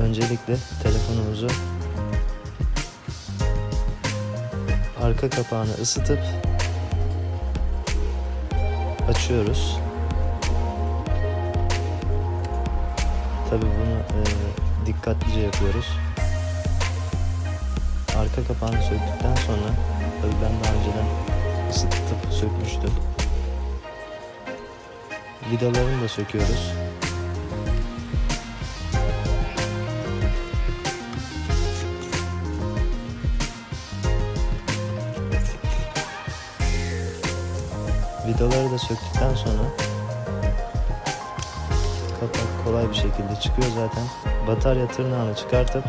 Öncelikle telefonumuzu arka kapağını ısıtıp açıyoruz. Tabii bunu e, dikkatlice yapıyoruz. Arka kapağını söktükten sonra tabii ben daha önceden ısıtıp sökmüştüm. Vidalarını da söküyoruz. Vidaları da söktükten sonra kapak kolay bir şekilde çıkıyor zaten. Batarya tırnağını çıkartıp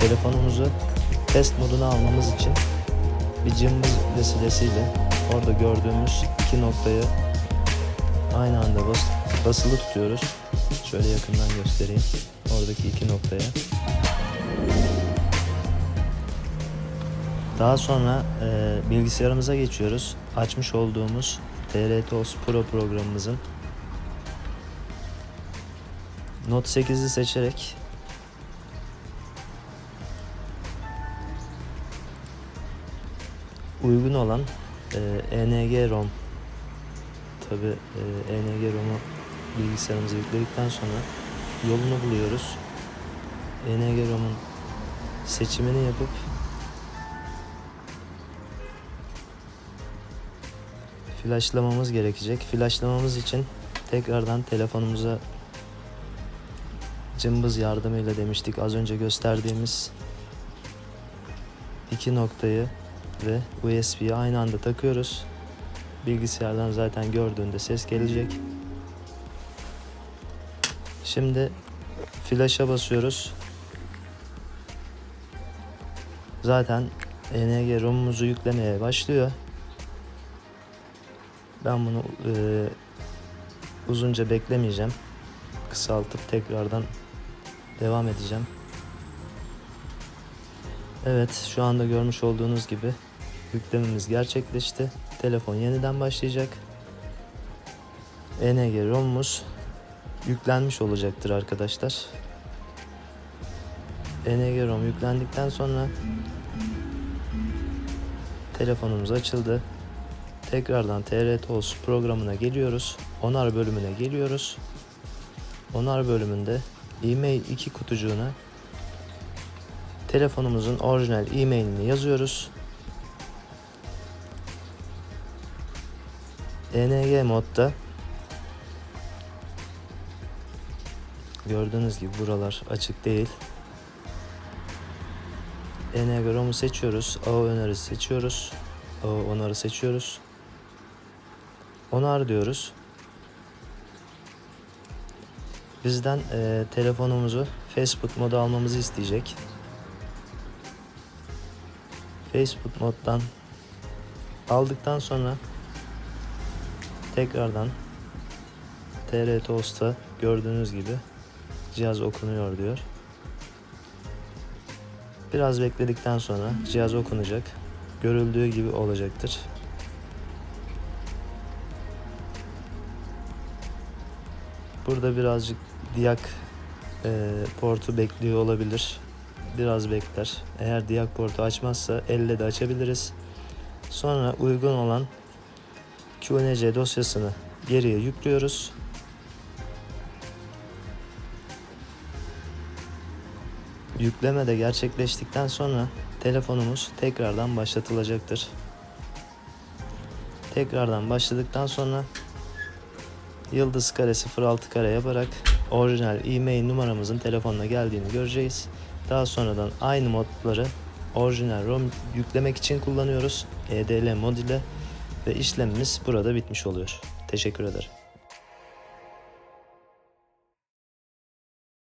telefonumuzu test moduna almamız için bir cımbız vesilesiyle orada gördüğümüz iki noktayı aynı anda bas, basılı tutuyoruz. Şöyle yakından göstereyim. Oradaki iki noktaya. Daha sonra e, bilgisayarımıza geçiyoruz. Açmış olduğumuz TRTOS Pro programımızın Note 8'i seçerek uygun olan e, ENG ROM tabi e, ENG ROM'u bilgisayarımıza yükledikten sonra yolunu buluyoruz. ENG ROM'un seçimini yapıp flashlamamız gerekecek. Flashlamamız için tekrardan telefonumuza cımbız yardımıyla demiştik az önce gösterdiğimiz iki noktayı ve USB'yi aynı anda takıyoruz. Bilgisayardan zaten gördüğünde ses gelecek. Şimdi flash'a basıyoruz. Zaten ENG ROM'umuzu yüklemeye başlıyor. Ben bunu e, uzunca beklemeyeceğim. Kısaltıp tekrardan devam edeceğim. Evet şu anda görmüş olduğunuz gibi yüklememiz gerçekleşti. Telefon yeniden başlayacak. ENG ROM'umuz yüklenmiş olacaktır arkadaşlar. ENG ROM yüklendikten sonra telefonumuz açıldı. Tekrardan TRTOS programına geliyoruz. Onar bölümüne geliyoruz. Onar bölümünde e-mail 2 kutucuğuna telefonumuzun orijinal e-mailini yazıyoruz. ENG modda gördüğünüz gibi buralar açık değil. ENG ROM'u seçiyoruz. AO önerisi seçiyoruz. AO onarı seçiyoruz. Onar diyoruz. Bizden e, telefonumuzu Facebook moda almamızı isteyecek. Facebook moddan aldıktan sonra tekrardan TR Toast'ta gördüğünüz gibi cihaz okunuyor diyor. Biraz bekledikten sonra cihaz okunacak. Görüldüğü gibi olacaktır. Burada birazcık diyak e, portu bekliyor olabilir. Biraz bekler. Eğer diyak portu açmazsa elle de açabiliriz. Sonra uygun olan QNC dosyasını geriye yüklüyoruz. Yükleme de gerçekleştikten sonra telefonumuz tekrardan başlatılacaktır. Tekrardan başladıktan sonra yıldız kare 06 kare yaparak orijinal e-mail numaramızın telefonuna geldiğini göreceğiz. Daha sonradan aynı modları orijinal ROM yüklemek için kullanıyoruz. EDL mod ile ve işlemimiz burada bitmiş oluyor. Teşekkür ederim.